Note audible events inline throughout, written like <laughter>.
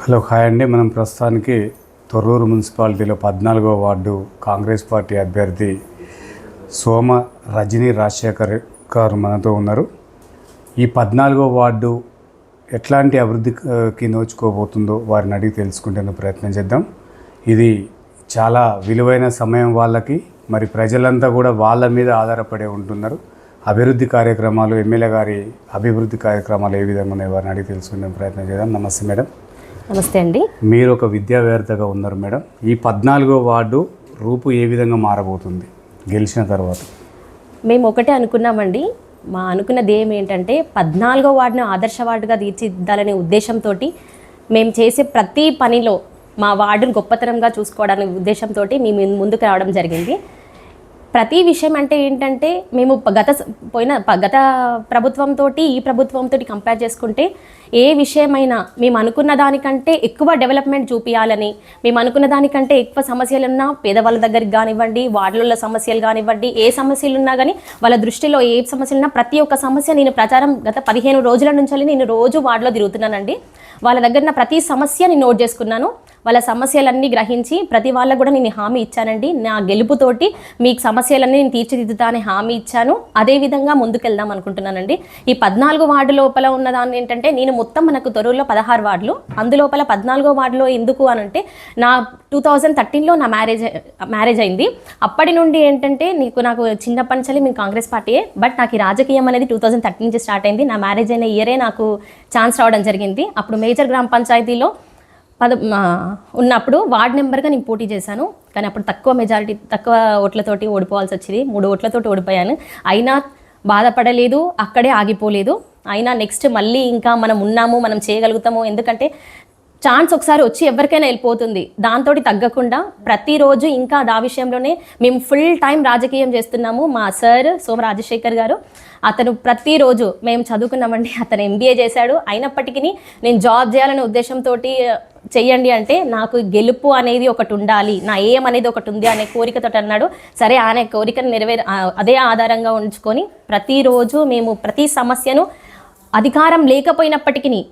Hello hi అండి. మనం ప్రస్తుతానికి తొర్రూరు మున్సిపాలిటీలో పద్నాలుగో వార్డు కాంగ్రెస్ పార్టీ అభ్యర్థి సోమ రజనీ రాజశేఖర్ గారు మనతో ఉన్నారు. ఈ పద్నాలుగో వార్డు ఎట్లాంటి అభివృద్ధికి నోచుకోబోతుందో వారిని అడిగి తెలుసుకుంటేందుకు ప్రయత్నం చేద్దాం. ఇది చాలా విలువైన సమయం వాళ్ళకి మరి ప్రజలంతా కూడా వాళ్ళ మీద ఆధారపడి ఉంటున్నారు. అభివృద్ధి కార్యక్రమాలు ఎమ్మెల్యే గారి అభివృద్ధి కార్యక్రమాలు ఏ విధంగా ఉన్నాయి వారిని అడిగి తెలుసుకునే ప్రయత్నం చేద్దాం. నమస్తే మేడం. నమస్తే అండి. మీరు ఒక విద్యావేత్తగా ఉన్నారు మేడం. ఈ పద్నాలుగో వార్డు రూపు ఏ విధంగా మారబోతుంది? గెలిచిన తర్వాత. మేము ఒకటే అనుకున్నామండి. మా అనుకున్న ధ్యేయం ఏంటంటే పద్నాలుగో వార్డును ఆదర్శ వార్డుగా తీర్చిదిద్దాలనే ఉద్దేశంతో మేము చేసే ప్రతి పనిలో మా వార్డును గొప్పతనంగా చూసుకోవడానికి ఉద్దేశంతో మేము ముందుకు రావడం జరిగింది. ప్రతి విషయం అంటే ఏంటంటే మేము గత పోయిన గత ప్రభుత్వంతో ఈ ప్రభుత్వంతో కంపేర్ చేసుకుంటే ఏ విషయమైనా మేము అనుకున్న దానికంటే ఎక్కువ డెవలప్మెంట్ చూపించాలని మేము అనుకున్న దానికంటే ఎక్కువ సమస్యలు ఉన్నా పేదవాళ్ళ దగ్గరికి కానివ్వండి వార్డులలో సమస్యలు కానివ్వండి ఏ సమస్యలు ఉన్నా కానీ వాళ్ళ దృష్టిలో ఏ సమస్యలు ఉన్నా ప్రతి ఒక్క సమస్య నేను ప్రచారం గత పదిహేను రోజుల నుంచి నేను రోజు వార్డులో తిరుగుతున్నానండి. వాళ్ళ దగ్గర ప్రతి సమస్య నేను నోట్ చేసుకున్నాను. వాళ్ళ సమస్యలన్నీ గ్రహించి ప్రతి వాళ్ళకు కూడా నేను హామీ ఇచ్చానండి. నా గెలుపుతోటి మీకు సమస్యలన్నీ నేను తీర్చిదిద్దుతా అని హామీ ఇచ్చాను. అదే విధంగా ముందుకెళ్దాం అనుకుంటున్నానండి. ఈ పద్నాలుగు వార్డు లోపల ఉన్నదాన్ని ఏంటంటే నేను మొత్తం మనకు తొరూరులో పదహారు వార్డులు. అందులోపల పద్నాలుగో వార్డులో ఎందుకు అని అంటే నా టూ థౌజండ్ థర్టీన్లో నా మ్యారేజ్ మ్యారేజ్ అయింది. అప్పటి నుండి ఏంటంటే నీకు నాకు చిన్నప్పటి నుంచి మేము కాంగ్రెస్ పార్టీయే. బట్ నాకు ఈ రాజకీయం అనేది టూ థౌజండ్ థర్టీన్ నుంచి స్టార్ట్ అయింది. నా మ్యారేజ్ అయిన ఇయరే నాకు ఛాన్స్ రావడం జరిగింది. అప్పుడు మేజర్ గ్రామ పంచాయతీలో పద మా- ఉన్నప్పుడు వార్డ్ నెంబర్గా నేను పోటీ చేశాను. కానీ అప్పుడు తక్కువ మెజారిటీ తక్కువ ఓట్లతోటి ఓడిపోవాల్సి వచ్చింది. మూడు ఓట్లతోటి ఓడిపోయాను. అయినా బాధపడలేదు అక్కడే ఆగిపోలేదు. అయినా నెక్స్ట్ మళ్ళీ ఇంకా మనం ఉన్నాము మనం చేయగలుగుతాము. ఎందుకంటే ఛాన్స్ ఒకసారి వచ్చి ఎవరికైనా వెళ్ళిపోతుంది. దాంతో తగ్గకుండా ప్రతిరోజు ఇంకా ఆ విషయంలోనే మేము ఫుల్ టైం రాజకీయం చేస్తున్నాము. మా సార్ సోమ రాజశేఖర్ గారు అతను ప్రతిరోజు మేము చదువుకున్నామండి. అతను ఎంబీఏ చేశాడు. అయినప్పటికీ నేను జాబ్ చేయాలనే ఉద్దేశంతో చెయ్యండి అంటే నాకు గెలుపు అనేది ఒకటి ఉండాలి. నా ఏం అనేది ఒకటి ఉంది అనే కోరికతో అన్నాడు. సరే ఆయన కోరికను నెరవేర అదే ఆధారంగా ఉంచుకొని ప్రతిరోజు మేము ప్రతి సమస్యను అధికారం లేకపోయినప్పటికీ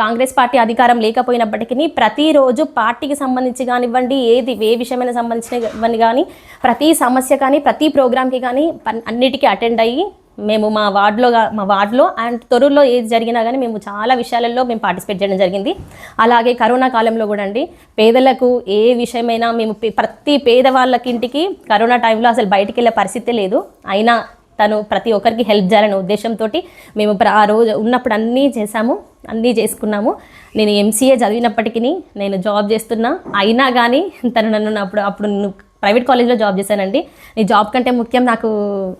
కాంగ్రెస్ పార్టీ అధికారం లేకపోయినప్పటికీ ప్రతిరోజు పార్టీకి సంబంధించి కానివ్వండి ఏది ఏ విషయమైన సంబంధించినవన్నీ కానీ ప్రతి సమస్య కానీ ప్రతి ప్రోగ్రామ్కి కానీ అన్నిటికీ అటెండ్ అయ్యి మేము మా వార్డులో మా వార్డులో అండ్ తొరూరులో ఏది జరిగినా కానీ మేము చాలా విషయాలలో మేము పార్టిసిపేట్ చేయడం జరిగింది. అలాగే కరోనా కాలంలో కూడా అండి పేదలకు ఏ విషయమైనా మేము ప్రతి పేదవాళ్ళకి ఇంటికి కరోనా టైంలో అసలు బయటికి వెళ్ళే పరిస్థితి లేదు. అయినా తను ప్రతి ఒక్కరికి హెల్ప్ చేయాలనే ఉద్దేశంతో మేము ఆ రోజు ఉన్నప్పుడు అన్నీ చేశాము అన్నీ చేసుకున్నాము. నేను ఎంసీఏ చదివినప్పటికీ నేను జాబ్ చేస్తున్నా. అయినా కానీ తను నన్ను అప్పుడు అప్పుడు నేను ప్రైవేట్ కాలేజ్లో జాబ్ చేశానండి. నీ జాబ్ కంటే ముఖ్యం నాకు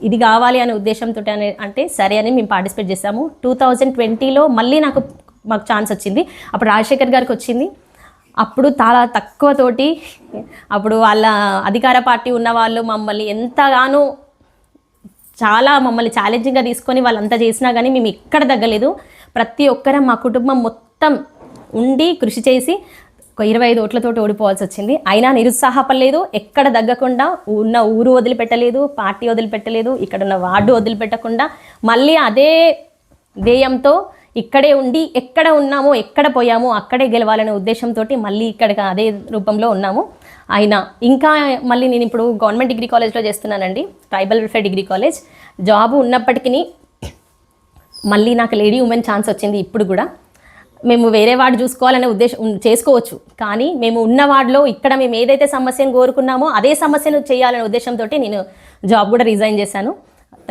ఇది కావాలి అనే ఉద్దేశంతో అంటే సరే అని మేము పార్టిసిపేట్ చేశాము. టూ థౌజండ్ ట్వంటీలో మళ్ళీ నాకు మాకు ఛాన్స్ వచ్చింది. అప్పుడు రాజశేఖర్ గారికి వచ్చింది. అప్పుడు చాలా తక్కువతోటి అప్పుడు వాళ్ళ అధికార పార్టీ ఉన్న వాళ్ళు మమ్మల్ని ఎంతగానో చాలా మమ్మల్ని ఛాలెంజింగ్గా తీసుకొని వాళ్ళంతా చేసినా కానీ మేము ఎక్కడ తగ్గలేదు. ప్రతి ఒక్కరం మా కుటుంబం మొత్తం ఉండి కృషి చేసి ఒక ఇరవై ఐదు ఓట్లతో ఓడిపోవాల్సి వచ్చింది. అయినా నిరుత్సాహపడలేదు. ఎక్కడ తగ్గకుండా ఉన్న ఊరు వదిలిపెట్టలేదు పార్టీ వదిలిపెట్టలేదు ఇక్కడ ఉన్న వార్డు వదిలిపెట్టకుండా మళ్ళీ అదే ధ్యేయంతో ఇక్కడే ఉండి ఎక్కడ ఉన్నామో ఎక్కడ పోయామో అక్కడే గెలవాలనే ఉద్దేశంతో మళ్ళీ ఇక్కడ అదే రూపంలో ఉన్నాము. అయినా ఇంకా మళ్ళీ నేను ఇప్పుడు గవర్నమెంట్ డిగ్రీ కాలేజ్లో చేస్తున్నానండి tribal welfare degree college. Job ఉన్నప్పటికీ మళ్ళీ నాకు లేడీ ఉమెన్ ఛాన్స్ వచ్చింది ఇప్పుడు కూడా. మేము వేరే వార్డు చూసుకోవాలనే ఉద్దేశం చేసుకోవచ్చు. కానీ మేము ఉన్న వార్డులో ఇక్కడ మేము ఏదైతే సమస్యను కోరుకున్నామో అదే సమస్యను చేయాలనే ఉద్దేశంతో నేను జాబ్ కూడా రిజైన్ చేశాను.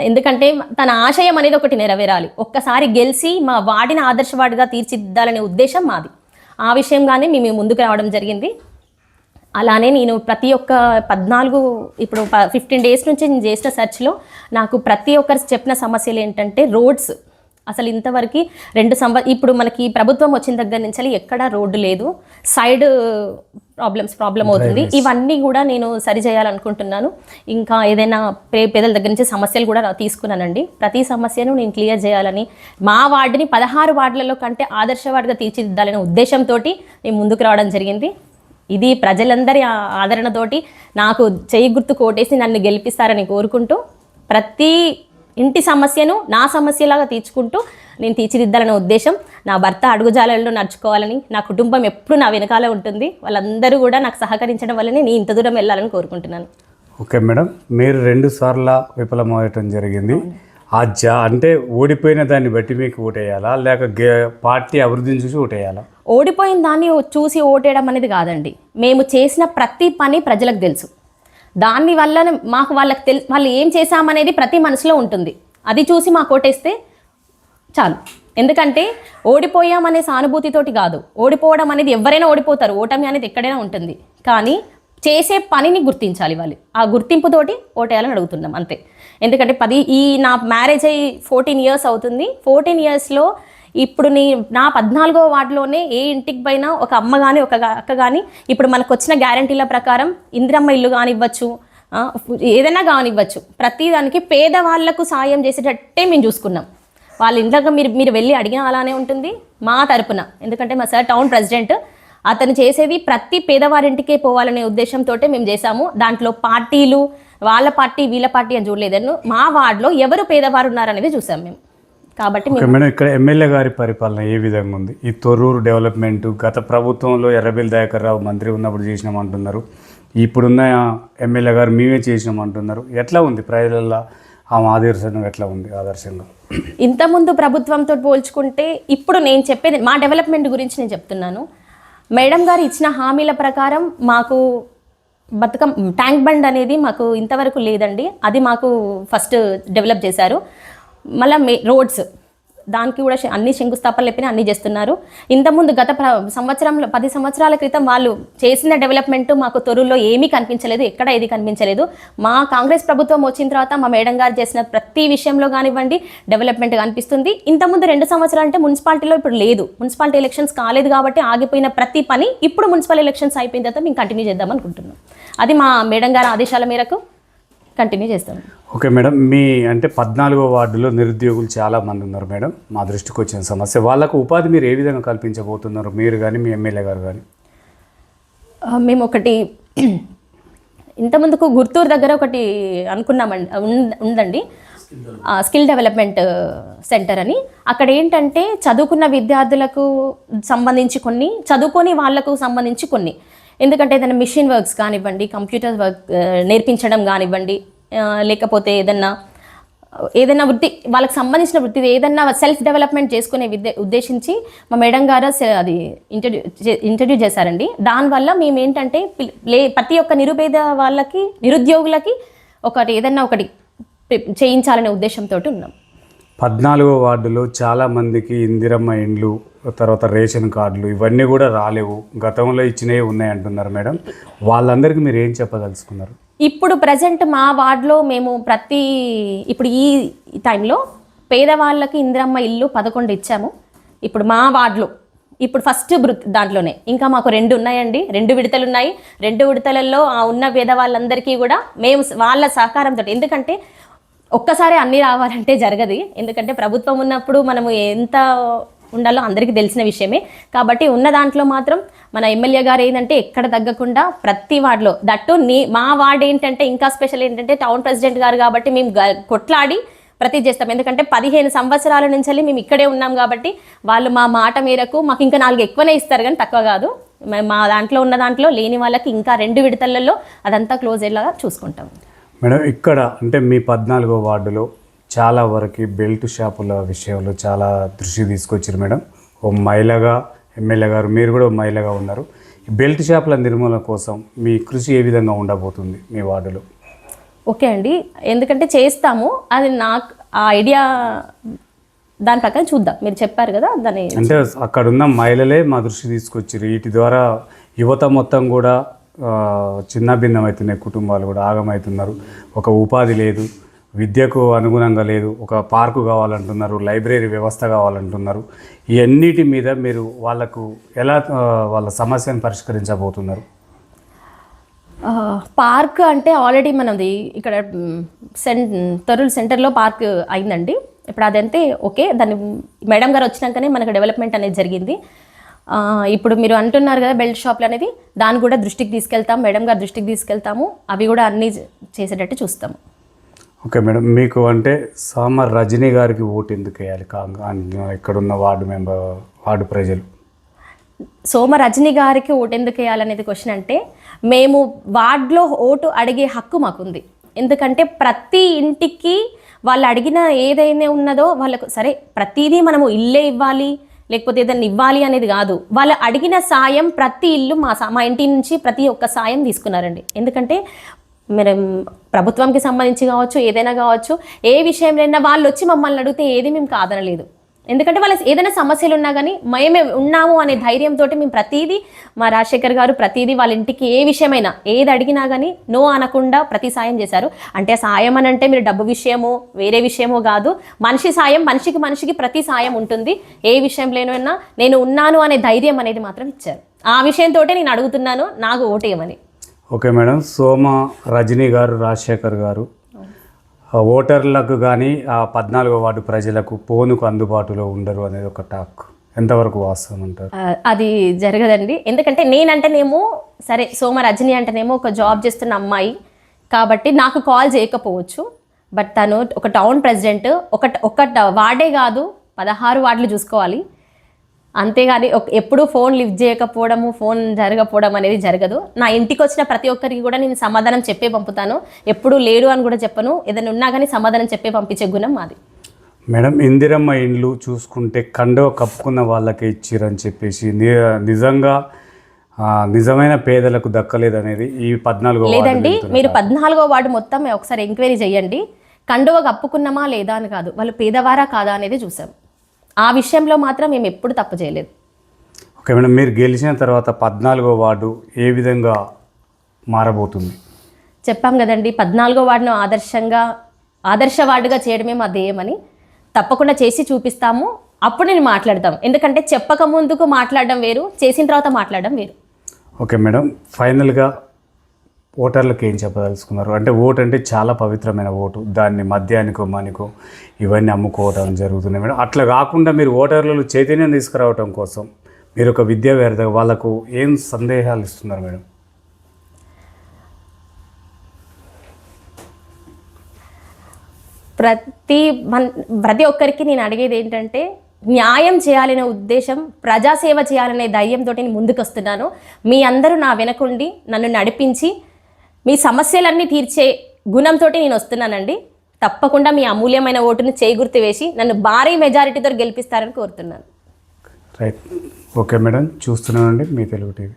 ఎందుకంటే తన ఆశయం అనేది ఒకటి నెరవేరాలి. ఒక్కసారి గెలిచి మా వాడిని ఆదర్శవాడిగా తీర్చిదిద్దాలనే ఉద్దేశం మాది. ఆ విషయంగానే మేము ముందుకు రావడం జరిగింది. అలానే నేను ప్రతి ఒక్క పద్నాలుగు ఇప్పుడు ఫిఫ్టీన్ డేస్ నుంచి నేను చేసిన సెర్చ్లో నాకు ప్రతి ఒక్కరు చెప్పిన సమస్యలు ఏంటంటే రోడ్స్. అసలు ఇంతవరకు రెండు సంవ ఇప్పుడు మనకి ప్రభుత్వం వచ్చిన దగ్గర నుంచి ఎక్కడ రోడ్డు లేదు. సైడ్ ప్రాబ్లమ్స్ ప్రాబ్లం అవుతుంది. ఇవన్నీ కూడా నేను సరి చేయాలనుకుంటున్నాను. ఇంకా ఏదైనా పే పేదల దగ్గర నుంచి సమస్యలు కూడా తీసుకున్నానండి. ప్రతి సమస్యను నేను క్లియర్ చేయాలని మా వార్డుని పదహారు వార్డులలో కంటే ఆదర్శ వార్డుగా తీర్చిదిద్దాలనే ఉద్దేశంతో నేను ముందుకు రావడం జరిగింది. ఇది ప్రజలందరి ఆదరణతోటి నాకు చేయి గుర్తు కోటేసి నన్ను గెలిపిస్తారని కోరుకుంటూ ప్రతి ఇంటి సమస్యను నా సమస్యలాగా తీర్చుకుంటూ నేను తీర్చిదిద్దాలనే ఉద్దేశం. నా భర్త అడుగుజాలల్లో నడుచుకోవాలని నా కుటుంబం ఎప్పుడు నా వెనకాల ఉంటుంది. వాళ్ళందరూ కూడా నాకు సహకరించడం వల్లనే నేను ఇంత దూరం వెళ్ళాలని కోరుకుంటున్నాను. ఓకే మేడం మీరు రెండు సార్ల విఫలమవటం జరిగింది. ఆ జా అంటే ఓడిపోయిన దాన్ని బట్టి మీకు ఓటేయాలా? లేక గే- పార్టీ అభివృద్ధిని చూసి ఓటేయాలా? ఓడిపోయిన దాన్ని చూసి ఓటేయడం అనేది కాదండి. మేము చేసిన ప్రతి పని ప్రజలకు తెలుసు. దాని వల్ల మాకు వాళ్ళకి తెల్ వాళ్ళు ఏం చేశామనేది ప్రతి మనసులో ఉంటుంది. అది చూసి మాకు ఓటేస్తే చాలు. ఎందుకంటే ఓడిపోయామనే సానుభూతితోటి కాదు. ఓడిపోవడం అనేది ఎవరైనా ఓడిపోతారు. ఓటమి అనేది ఎక్కడైనా ఉంటుంది. కానీ చేసే పనిని గుర్తించాలి వాళ్ళు. ఆ గుర్తింపుతోటి ఓటేయాలని అడుగుతున్నాం అంతే. ఎందుకంటే పది ఈ నా మ్యారేజ్ అయ్యి ఫోర్టీన్ ఇయర్స్ అవుతుంది. ఫోర్టీన్ ఇయర్స్లో ఇప్పుడు నీ నా పద్నాలుగో వార్డులోనే ఏ ఇంటికి పైన ఒక అమ్మ కానీ ఒక అక్క కానీ ఇప్పుడు మనకు వచ్చిన గ్యారంటీల ప్రకారం ఇందిరమ్మ ఇల్లు కానివ్వచ్చు ఏదైనా కానివ్వచ్చు ప్రతిదానికి పేదవాళ్ళకు సాయం చేసేటట్టే మేము చూసుకున్నాం. వాళ్ళ ఇంట్లో మీరు మీరు వెళ్ళి అడిగిన అలానే ఉంటుంది మా తరపున. ఎందుకంటే మా సార్ టౌన్ ప్రెసిడెంట్. అతను చేసేది ప్రతి పేదవారింటికే పోవాలనే ఉద్దేశంతో మేము చేశాము. దాంట్లో పార్టీలు వాళ్ళ పార్టీ వీళ్ళ పార్టీ అని చూడలేదను మా వార్డులో ఎవరు పేదవారు ఉన్నారనేది చూసాం మేము. కాబట్టి మేడం ఇక్కడ ఎమ్మెల్యే గారి పరిపాలన ఏ విధంగా ఉంది? ఈ తొర్రూరు డెవలప్మెంట్ గత ప్రభుత్వంలో ఎర్రబెల్లి దయాకర్ రావు మంత్రి ఉన్నప్పుడు చేసినామంటున్నారు ఇప్పుడున్న ఎమ్మెల్యే గారు మేమే చేసినామంటున్నారు ఎట్లా ఉంది ప్రజలలో ఆమె ఆదర్శంగా ఎట్లా ఉంది ఆదర్శంగా? ఇంతకుముందు ప్రభుత్వంతో పోల్చుకుంటే ఇప్పుడు నేను చెప్పేది మా డెవలప్మెంట్ గురించి నేను చెప్తున్నాను. మేడం గారు ఇచ్చిన హామీల ప్రకారం మాకు బతుకం ట్యాంక్ బండ్ అనేది మాకు ఇంతవరకు లేదండి. అది మాకు ఫస్ట్ డెవలప్ చేశారు. మళ్ళీ మే రోడ్స్. దానికి కూడా అన్ని శంకుస్థాపనలు చెప్పిన అన్ని చేస్తున్నారు. ఇంతకుముందు గత సంవత్సరంలో పది సంవత్సరాల క్రితం వాళ్ళు చేసిన డెవలప్మెంట్ మాకు తొరుల్లో ఏమీ కనిపించలేదు ఎక్కడ ఏది కనిపించలేదు. మా కాంగ్రెస్ ప్రభుత్వం వచ్చిన తర్వాత మా మేడం గారు చేసిన ప్రతి విషయంలో కానివ్వండి డెవలప్మెంట్ కనిపిస్తుంది. ఇంతకుముందు రెండు సంవత్సరాలు అంటే మున్సిపాలిటీలో ఇప్పుడు లేదు. మున్సిపాలిటీ ఎలక్షన్స్ కాలేదు కాబట్టి ఆగిపోయిన ప్రతి పని ఇప్పుడు మున్సిపల్ ఎలక్షన్స్ అయిపోయిన తర్వాత మేము కంటిన్యూ చేద్దాం అనుకుంటున్నాం. అది మా మేడం గారి ఆదేశాల మేరకు. కంటిన్యూ చేస్తాం. ఓకే మేడం మీ అంటే పద్నాలుగో వార్డులో నిరుద్యోగులు చాలా మంది ఉన్నారు మేడం మా దృష్టికి వచ్చిన సమస్య. వాళ్ళకు ఉపాధి మీరు ఏ విధంగా కల్పించబోతున్నారు? మీరు కానీ మీ ఎమ్మెల్యే గారు కానీ మేము ఒకటి <clears throat> ఇంతకుముందుకు గుర్తూరు దగ్గర ఒకటి అనుకున్నామండి ఉందండి. స్కిల్ డెవలప్మెంట్ సెంటర్ అని. అక్కడ ఏంటంటే చదువుకున్న విద్యార్థులకు సంబంధించి కొన్ని చదువుకొని వాళ్ళకు సంబంధించి కొన్ని. ఎందుకంటే ఏదైనా మిషన్ వర్క్స్ కానివ్వండి కంప్యూటర్ వర్క్ నేర్పించడం కానివ్వండి లేకపోతే ఏదన్నా ఏదైనా వృత్తి వాళ్ళకి సంబంధించిన వృత్తి ఏదన్నా సెల్ఫ్ డెవలప్మెంట్ చేసుకునే విద్య ఉద్దేశించి మా మేడం గారు సె- అది ఇంటర్వ్యూ ఇంటర్వ్యూ చేశారండి. దానివల్ల మేము ఏంటంటే లే ప్రతి ఒక్క నిరుపేద వాళ్ళకి నిరుద్యోగులకి ఒకటి ఏదన్నా ఒకటి చేయించాలనే ఉద్దేశంతో ఉన్నాం. పద్నాలుగో వార్డులో చాలామందికి ఇందిరమ్మ ఇండ్లు తర్వాత రేషన్ కార్డులు ఇవన్నీ కూడా రాలేవు. గతంలో ఇచ్చినవి ఉన్నాయి అంటున్నారు మేడం. వాళ్ళందరికీ మీరు ఏం చెప్పదలుచుకున్నారు? ఇప్పుడు ప్రజెంట్ మా వార్డులో మేము ప్రతి ఇప్పుడు ఈ టైంలో పేదవాళ్ళకి ఇందిరమ్మ ఇల్లు పదకొండు ఇచ్చాము. ఇప్పుడు మా వార్డులో ఇప్పుడు ఫస్ట్ దాంట్లోనే. ఇంకా మాకు రెండు ఉన్నాయండి. రెండు విడతలు ఉన్నాయి రెండు విడతలలో ఆ ఉన్న పేదవాళ్ళందరికీ కూడా మేము వాళ్ళ సహకారంతో ఎందుకంటే ఒక్కసారి అన్నీ రావాలంటే జరగదు. ఎందుకంటే ప్రభుత్వం ఉన్నప్పుడు మనము ఎంత ఉండాలో అందరికీ తెలిసిన విషయమే. కాబట్టి ఉన్న దాంట్లో మాత్రం మన ఎమ్మెల్యే గారు ఏంటంటే ఎక్కడ తగ్గకుండా ప్రతి వార్డులో దట్టు నీ మా వార్డు ఏంటంటే ఇంకా స్పెషల్ ఏంటంటే టౌన్ ప్రెసిడెంట్ గారు కాబట్టి మేము కొట్లాడి ప్రతి చేస్తాం. ఎందుకంటే పదిహేను సంవత్సరాల నుంచి వెళ్ళి మేము ఇక్కడే ఉన్నాం కాబట్టి వాళ్ళు మా మాట మేరకు మాకు ఇంకా నాలుగు ఎక్కువనే ఇస్తారు కానీ తక్కువ కాదు. మా దాంట్లో ఉన్న దాంట్లో లేని వాళ్ళకి ఇంకా రెండు విడతలలో అదంతా క్లోజ్ అయ్యేలాగా చూసుకుంటాం. మేడం ఇక్కడ అంటే మీ పద్నాలుగో వార్డులో చాలా వరకు బెల్ట్ షాపుల విషయంలో చాలా దృష్టి తీసుకొచ్చారు మేడం. ఓ మహిళగా ఎమ్మెల్యే గారు మీరు కూడా మహిళగా ఉన్నారు. బెల్ట్ షాపుల నిర్మూలన కోసం మీ కృషి ఏ విధంగా ఉండబోతుంది మీ వార్డులో? ఓకే అండి. ఎందుకంటే చేస్తాము. అది నాకు ఆ ఐడియా దాని ప్రకారం చూద్దాం. మీరు చెప్పారు కదా దాన్ని అంటే అక్కడ ఉన్న మహిళలే మా దృష్టి తీసుకొచ్చారు. వీటి ద్వారా యువత మొత్తం కూడా చిన్న భిన్నమవుతున్నాయి కుటుంబాలు కూడా ఆగమవుతున్నారు ఒక ఉపాధి లేదు విద్యకు అనుగుణంగా లేదు ఒక పార్కు కావాలంటున్నారు లైబ్రరీ వ్యవస్థ కావాలంటున్నారు. ఇవన్నిటి మీద మీరు వాళ్ళకు ఎలా వాళ్ళ సమస్యను పరిష్కరించబోతున్నారు? పార్క్ అంటే ఆల్రెడీ మనది ఇక్కడ సెన్ తరుల సెంటర్లో పార్క్ అయిందండి. ఇప్పుడు అదంతే ఓకే. దాన్ని మేడం గారు వచ్చినాకనే మనకు డెవలప్మెంట్ అనేది జరిగింది. ఇప్పుడు మీరు అంటున్నారు కదా బెల్ట్ షాప్లు అనేది దాన్ని కూడా దృష్టికి తీసుకెళ్తాం మేడం గారు దృష్టికి తీసుకెళ్తాము అవి కూడా అన్నీ చేసేటట్టు చూస్తాము. Okay madam. మీకు అంటే సామ రజనీ గారికి ఓటు ఎందుకు వేయాలి? ఇక్కడున్న వార్డు మెంబర్ వార్డు ప్రజలు. సోమ రజని గారికి ఓటు ఎందుకు వేయాలనేది క్వశ్చన్ అంటే మేము వార్డులో ఓటు అడిగే హక్కు మాకుంది. ఎందుకంటే ప్రతి ఇంటికి వాళ్ళు అడిగిన ఏదైనా ఉన్నదో వాళ్ళకు సరే ప్రతిదీ మనము ఇల్లే ఇవ్వాలి లేకపోతే ఏదైనా ఇవ్వాలి అనేది కాదు. వాళ్ళు అడిగిన సాయం ప్రతి ఇల్లు మా మా ఇంటి నుంచి ప్రతి ఒక్క సాయం తీసుకున్నారండి. ఎందుకంటే మీరు ప్రభుత్వంకి సంబంధించి కావచ్చు ఏదైనా కావచ్చు ఏ విషయంలో వాళ్ళు వచ్చి మమ్మల్ని అడిగితే ఏది మేము కాదనలేదు. ఎందుకంటే వాళ్ళ ఏదైనా సమస్యలు ఉన్నా కానీ మేమే ఉన్నాము అనే ధైర్యంతో మేము ప్రతిదీ మా రాజశేఖర్ గారు ప్రతిదీ వాళ్ళ ఇంటికి ఏ విషయమైనా ఏది అడిగినా కానీ నో అనకుండా ప్రతి సాయం చేశారు. అంటే సాయం అని అంటే మీరు డబ్బు విషయమో వేరే విషయమో కాదు. మనిషి సాయం మనిషికి మనిషికి ప్రతి సాయం ఉంటుంది. ఏ విషయంలోనైనా నేను ఉన్నాను అనే ధైర్యం అనేది మాత్రం ఇచ్చారు. ఆ విషయంతో నేను అడుగుతున్నాను నాకు ఓటేయమని. Okay madam. సోమ రజనీ గారు రాజశేఖర్ గారు ఓటర్లకు కానీ ఆ పద్నాలుగో వార్డు ప్రజలకు పోనుకు అందుబాటులో ఉండరు అనేది ఒక టాక్. ఎంతవరకు వాస్తవం అంటారు? అది జరగదండి. ఎందుకంటే నేనంటేనేమో సరే సోమ రజని అంటేనేమో ఒక జాబ్ చేస్తున్న అమ్మాయి. కాబట్టి నాకు కాల్ చేయకపోవచ్చు. బట్ తను ఒక టౌన్ ప్రెసిడెంట్ ఒక ఒక వార్డే కాదు పదహారు వార్డులు చూసుకోవాలి. అంతేగాని ఒక ఎప్పుడు ఫోన్ లిఫ్ట్ చేయకపోవడము ఫోన్ జరగకపోవడం అనేది జరగదు. నా ఇంటికి వచ్చిన ప్రతి ఒక్కరికి కూడా నేను సమాధానం చెప్పే పంపుతాను. ఎప్పుడు లేడు అని కూడా చెప్పను. ఏదైనా ఉన్నా కానీ సమాధానం చెప్పే పంపించే గుణం మాది. మేడం ఇందిరమ్మ ఇండ్లు చూసుకుంటే కండవ కప్పుకున్న వాళ్ళకే ఇచ్చిరని చెప్పేసి నిజంగా నిజమైన పేదలకు దక్కలేదనేది ఈ పద్నాలుగో లేదండి మీరు పద్నాలుగో వార్డు మొత్తం ఒకసారి ఎంక్వైరీ చేయండి. కండువ కప్పుకున్నామా లేదా అని కాదు వాళ్ళు పేదవారా కాదా అనేది చూసాం. ఆ విషయంలో మాత్రం మేము ఎప్పుడు తప్పు చేయలేదు. ఓకే మేడం మీరు గెలిచిన తర్వాత పద్నాలుగో వార్డు ఏ విధంగా మారబోతుంది? చెప్పాం కదండి పద్నాలుగో వార్డును ఆదర్శంగా ఆదర్శ వార్డుగా చేయడమే మా ధ్యేయమని తప్పకుండా చేసి చూపిస్తాము. అప్పుడు నేను మాట్లాడతాం. ఎందుకంటే చెప్పక ముందుకు మాట్లాడడం వేరు చేసిన తర్వాత మాట్లాడడం వేరు. ఓకే మేడం ఫైనల్గా ఓటర్లకు ఏం చెప్పదలుచుకున్నారు? అంటే ఓటు అంటే చాలా పవిత్రమైన ఓటు. దాన్ని మద్యానికో మనికో ఇవన్నీ అమ్ముకోవడం జరుగుతుంది మేడం. అట్లా కాకుండా మీరు ఓటర్లలో చైతన్యం తీసుకురావటం కోసం మీరు ఒక విద్యావేత్త వాళ్ళకు ఏం సందేహాలు ఇస్తున్నారు మేడం? ప్రతి మన్ ప్రతి ఒక్కరికి నేను అడిగేది ఏంటంటే న్యాయం చేయాలనే ఉద్దేశం ప్రజాసేవ చేయాలనే ధైర్యంతో నేను ముందుకు వస్తున్నాను మీ అందరూ నా వెనకుండి నన్ను నడిపించి మీ సమస్యలన్నీ తీర్చే గుణంతో నేను వస్తున్నానండి. తప్పకుండా మీ అమూల్యమైన ఓటును చేగుర్తు వేసి నన్ను భారీ మెజారిటీతో గెలిపిస్తారని కోరుతున్నాను. రైట్. Okay madam. చూస్తున్నానండి మీ తెలుగు టీవీ.